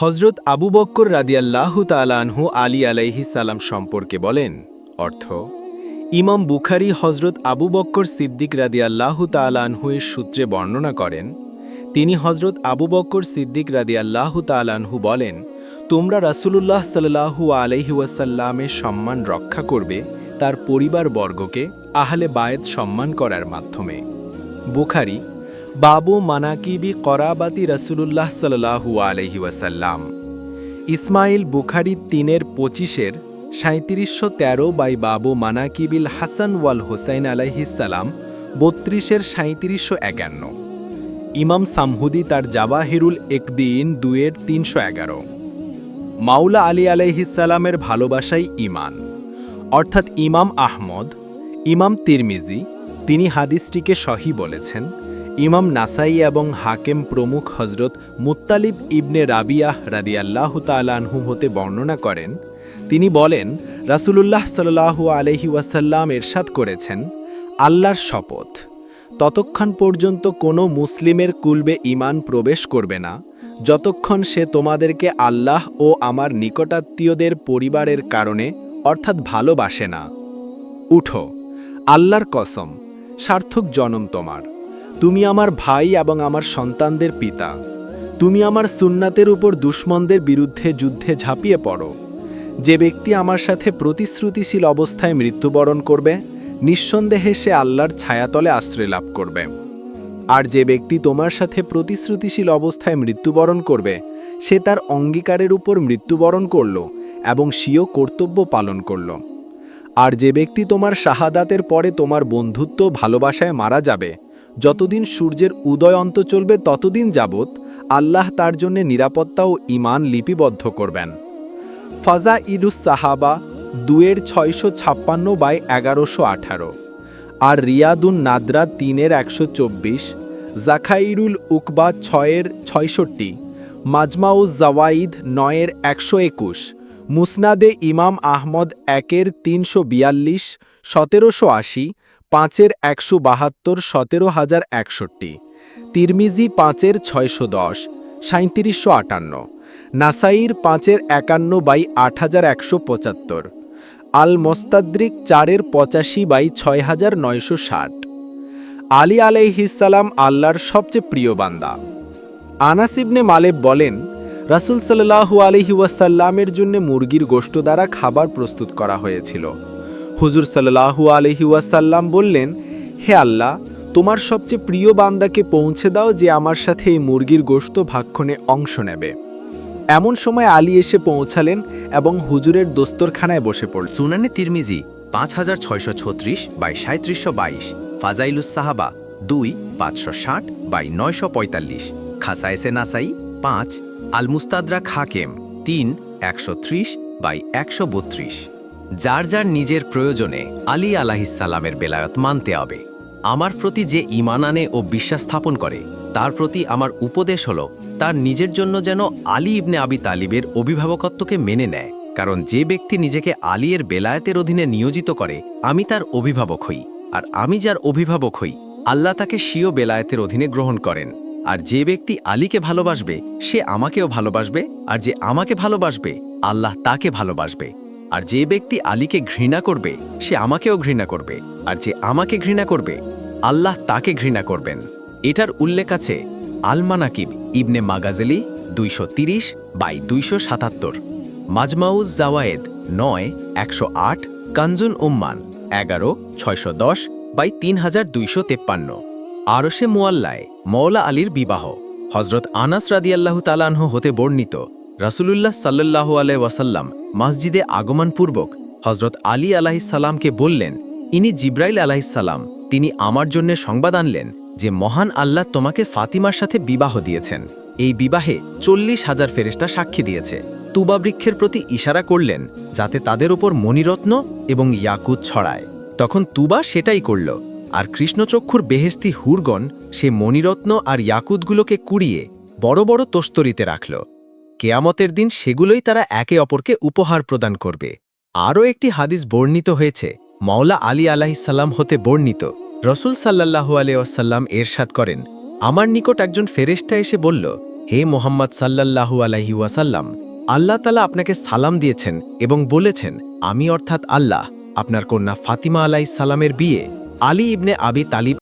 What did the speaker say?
হজরত আবু বক্কর রাদিয়াল্লাহু তালানহু আলী আলাইহি সালাম সম্পর্কে বলেন, অর্থ, ইমাম বুখারি হজরত আবু বক্কর সিদ্দিক রাদিয়াল্লাহু তালানহু এর সূত্রে বর্ণনা করেন, তিনি হজরত আবু বক্কর সিদ্দিক রাদিয়াল্লাহু তালানহু বলেন, তোমরা রাসূলুল্লাহ সাল্লাহু আলাইহি ওয়াসাল্লামের সম্মান রক্ষা করবে তার পরিবারবর্গকে আহলে বায়েত সম্মান করার মাধ্যমে। বুখারি বাবু মানাকিবি করাবাতি রসুলুল্লাহ সাল্লাহু আলহি ওয়াসাল্লাম। ইসমাইল বুখারি তিনের পঁচিশের সাঁত্রিশশো তেরো বাই বাবু মানাকিবিল হাসান ওয়াল হোসাইন আলাইহিসাল্লাম বত্রিশের সাঁত্রিশশো একান্ন। ইমাম সামহুদি তার জাবাহিরুল একদিন দুয়ের তিনশো এগারো। মাওলা আলী আলাইহিসাল্লামের ভালোবাসাই ইমান অর্থাৎ ইমাম আহমদ, ইমাম তিরমিজি, তিনি হাদিসটিকে সহি বলেছেন ইমাম নাসাই এবং হাকেম প্রমুখ হজরত মুত্তালিব ইবনে রাবিয়াহ রাদিয়াল্লাহ তালানহু হতে বর্ণনা করেন, তিনি বলেন, রাসূলুল্লাহ সাল্লাহু আলহি ওয়াসাল্লাম এরশাদ করেছেন, আল্লাহর শপথ। ততক্ষণ পর্যন্ত কোনো মুসলিমের কুলবে ইমান প্রবেশ করবে না। যতক্ষণ সে তোমাদেরকে আল্লাহ ও আমার নিকটাত্মীয়দের পরিবারের কারণে, অর্থাৎ ভালোবাসে না। উঠো। আল্লাহর কসম, সার্থক জনম তোমার। তুমি আমার ভাই এবং আমার সন্তানদের পিতা। তুমি আমার সুন্নাতের উপর দুশ্মনদের বিরুদ্ধে যুদ্ধে ঝাঁপিয়ে পড়ো। যে ব্যক্তি আমার সাথে প্রতিশ্রুতিশীল অবস্থায় মৃত্যুবরণ করবে, নিঃসন্দেহে সে আল্লাহর ছায়াতলে আশ্রয় লাভ করবে। আর যে ব্যক্তি তোমার সাথে প্রতিশ্রুতিশীল অবস্থায় মৃত্যুবরণ করবে, সে তার অঙ্গীকারের উপর মৃত্যুবরণ করল এবং স্বীয় কর্তব্য পালন করল। আর যে ব্যক্তি তোমার শাহাদাতের পরে তোমার বন্ধুত্ব ভালোবাসায় মারা যাবে যতদিন সূর্যের উদয় অন্ত চলবে ততদিন যাবৎ আল্লাহ তার জন্য নিরাপত্তা ও ইমান লিপিবদ্ধ করবেন। ফাজা ইলুস সাহাবা দুয়ের ছয়শো ছাপ্পান্ন বাই এগারোশো আঠারো আর রিয়াদুন নাদরা তিনের একশো চব্বিশ জাখাইরুল উকবা ছয়ের ছয়ষট্টি মাজমাউজ জাওয়াইদ নয়ের একশো একুশ, মুসনাদে ইমাম আহমদ একের তিনশো বিয়াল্লিশ, সতেরোশো আশি পাঁচের একশো বাহাত্তর, সতেরো হাজার একষট্টি। তিরমিজি পাঁচের ছয়শো দশ সাঁত্রিশশো আটান্ন। নাসাইর পাঁচের একান্ন বাই আট হাজার একশো পঁচাত্তর। আল মোস্তাদ্রিক চারের পঁচাশি বাই ছয় হাজার নয়শো ষাট। আলী আলাইহিসাল্লাম আল্লাহর সবচেয়ে প্রিয় বান্দা। আনাস ইবনে মালেব বলেন, রাসুল সাল্লাহু আলহি ওয়াসাল্লামের জন্য মুরগির গোষ্ঠ দ্বারা খাবার প্রস্তুত করা হয়েছিল। হুজুর সাল্লাহু আলহি ওয়াসাল্লাম বললেন, হে আল্লাহ, তোমার সবচেয়ে প্রিয় বান্দাকে পৌঁছে দাও যে আমার সাথে এই মুরগির গোশত ভাক্ষণে অংশ নেবে। এমন সময় আলী এসে পৌঁছালেন এবং হুজুরের দোস্তরখানায় বসে পড়ল সুনানে তিরমিজি, পাঁচ হাজার ছয়শো ছত্রিশ বাই সাঁত্রিশশো বাইশ, ফাজাইলুস সাহাবা দুই, পাঁচশো ষাট বাই নয়শো পঁয়তাল্লিশ, খাসায়েসে নাসাই পাঁচ, আল মুস্তাদরা খাকেম তিন, একশো ত্রিশ বাই একশো বত্রিশ। যার যার নিজের প্রয়োজনে আলী আলাহিসাল্লামের বেলায়ত মানতে হবে। আমার প্রতি যে ইমান আনে ও বিশ্বাস স্থাপন করে, তার প্রতি আমার উপদেশ হল, তার নিজের জন্য যেন আলী ইবনে আবি তালিবের অভিভাবকত্বকে মেনে নেয়। কারণ যে ব্যক্তি নিজেকে আলীর বেলায়েতের অধীনে নিয়োজিত করে, আমি তার অভিভাবক হই। আর আমি যার অভিভাবক হই, আল্লাহ তাকে স্বীয় বেলায়েতের অধীনে গ্রহণ করেন। আর যে ব্যক্তি আলীকে ভালোবাসবে, সে আমাকেও ভালোবাসবে। আর যে আমাকে ভালোবাসবে, আল্লাহ তাকে ভালোবাসবে। আর যে ব্যক্তি আলীকে ঘৃণা করবে, সে আমাকেও ঘৃণা করবে। আর যে আমাকে ঘৃণা করবে, আল্লাহ তাকে ঘৃণা করবেন। এটার উল্লেখ আছে আলমানাকিব ইবনে মাগাজেলি দুইশো তিরিশ বাই দুইশো সাতাত্তর মাজমাউজ জাওয়ায়েদ নয়, একশো আট কাঞ্জুন উম্মান এগারো, ছয়শো দশ বাই তিন হাজার দুইশো তেপ্পান্ন। আরশে মোয়াল্লায় মৌলা আলীর বিবাহ। হজরত আনাস রাদিয়াল্লাহু তালানহ হতে বর্ণিত রাসূলুল্লাহ সাল্লাল্লাহু আলাই ওয়াসাল্লাম মসজিদে আগমনপূর্বক হজরত আলী আলাহিসাল্লামকে বললেন, ইনি জিব্রাইল আলাহিসাল্লাম তিনি আমার জন্য সংবাদ আনলেন যে মহান আল্লাহ তোমাকে ফাতিমার সাথে বিবাহ দিয়েছেন। এই বিবাহে চল্লিশ হাজার ফেরেস্তা সাক্ষী দিয়েছে। তুবা বৃক্ষের প্রতি ইশারা করলেন যাতে তাদের ওপর মণিরত্ন এবং ইয়াকুত ছড়ায়। তখন তুবা সেটাই করল, আর কৃষ্ণচক্ষুর বেহেস্তি হুরগণ সে মণিরত্ন আর ইয়াকুতগুলোকে কুড়িয়ে বড় বড় তস্তরিতে রাখল। কেয়ামতের দিন সেগুলোই তারা একে অপরকে উপহার প্রদান করবে। আরও একটি হাদিস বর্ণিত হয়েছে, মাওলা আলী আলাহিসাল্লাম হতে বর্ণিত। রসুল সাল্লাহু আলিয়াসাল্লাম এরশাদ করেন, আমার নিকট একজন ফেরেস্তা এসে বলল, হে মোহাম্মদ সাল্লাল্লাহু আলাইহি ওয়াসাল্লাম, আল্লাহ তালা আপনাকে সালাম দিয়েছেন এবং বলেছেন, আমি অর্থাৎ আল্লাহ, আপনার কন্যা ফাতিমা আলাইহিস সালামের বিয়ে, আলী ইবনে আবি তালিব